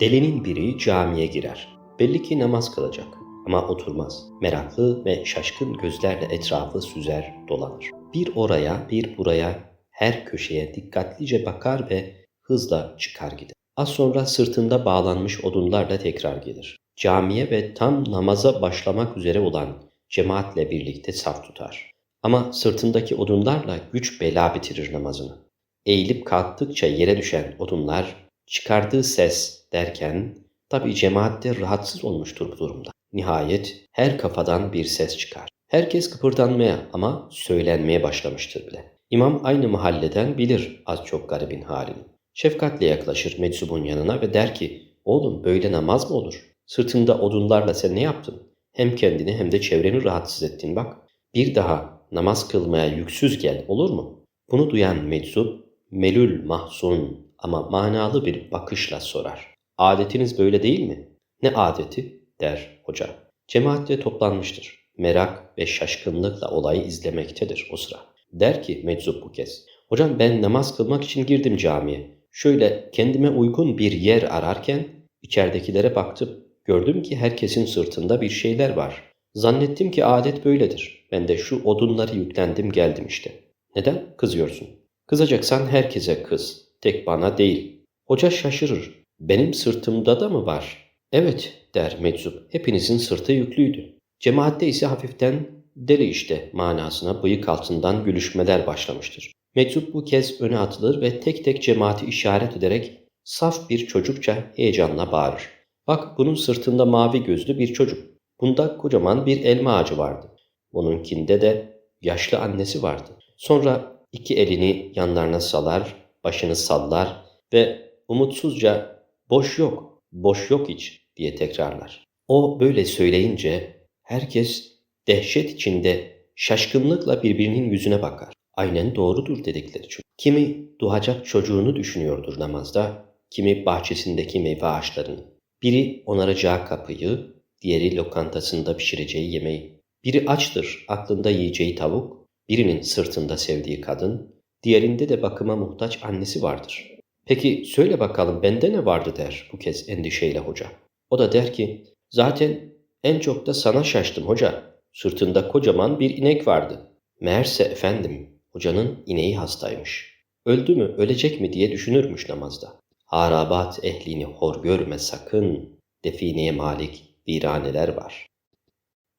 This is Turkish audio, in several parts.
Delinin biri camiye girer. Belli ki namaz kılacak ama oturmaz. Meraklı ve şaşkın gözlerle etrafı süzer dolanır. Bir oraya bir buraya her köşeye dikkatlice bakar ve hızla çıkar gider. Az sonra sırtında bağlanmış odunlarla tekrar gelir. Camiye ve tam namaza başlamak üzere olan cemaatle birlikte saf tutar. Ama sırtındaki odunlarla güç bela bitirir namazını. Eğilip kalktıkça yere düşen odunlar çıkardığı ses derken tabi cemaatte rahatsız olmuştur bu durumda. Nihayet her kafadan bir ses çıkar. Herkes kıpırdanmaya ama söylenmeye başlamıştır bile. İmam aynı mahalleden bilir az çok garibin halini. Şefkatle yaklaşır meczubun yanına ve der ki oğlum böyle namaz mı olur? Sırtında odunlarla sen ne yaptın? Hem kendini hem de çevreni rahatsız ettin bak. Bir daha namaz kılmaya yüksüz gel olur mu? Bunu duyan meczup melül mahzun ama manalı bir bakışla sorar. Adetiniz böyle değil mi? Ne adeti? der hoca. Cemaatle toplanmıştır. Merak ve şaşkınlıkla olayı izlemektedir o sıra. Der ki meczup bu kez. Hocam ben namaz kılmak için girdim camiye. Şöyle kendime uygun bir yer ararken içeridekilere baktım. Gördüm ki herkesin sırtında bir şeyler var. Zannettim ki adet böyledir. Ben de şu odunları yüklendim geldim işte. Neden kızıyorsun? Kızacaksan herkese kız. Tek bana değil. Hoca şaşırır. Benim sırtımda da mı var? Evet der meczup. Hepinizin sırtı yüklüydü. Cemaatte ise hafiften deli işte manasına bıyık altından gülüşmeler başlamıştır. Meczup bu kez öne atılır ve tek tek cemaati işaret ederek saf bir çocukça heyecanla bağırır. Bak bunun sırtında mavi gözlü bir çocuk. Bunda kocaman bir elma ağacı vardı. Bununkinde de yaşlı annesi vardı. Sonra iki elini yanlarına salar, başını sallar ve umutsuzca boş yok, boş yok hiç diye tekrarlar. O böyle söyleyince herkes dehşet içinde şaşkınlıkla birbirinin yüzüne bakar. Aynen doğrudur dedikleri çocuk. Kimi doğacak çocuğunu düşünüyordur namazda, kimi bahçesindeki meyve ağaçlarını. Biri onaracağı kapıyı, diğeri lokantasında pişireceği yemeği. Biri açtır, aklında yiyeceği tavuk, birinin sırtında sevdiği kadın, diğerinde de bakıma muhtaç annesi vardır. Peki söyle bakalım bende ne vardı der bu kez endişeyle hoca. O da der ki zaten en çok da sana şaştım hoca. Sırtında kocaman bir inek vardı. Meğerse efendim hocanın ineği hastaymış. Öldü mü ölecek mi diye düşünürmüş namazda. Harabat ehlini hor görme sakın. Defineye malik viraneler var.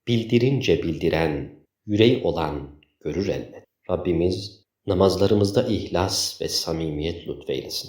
Bildirince bildiren, yüreği olan görür elbet. Rabbimiz namazlarımızda ihlas ve samimiyet lütfeylesin.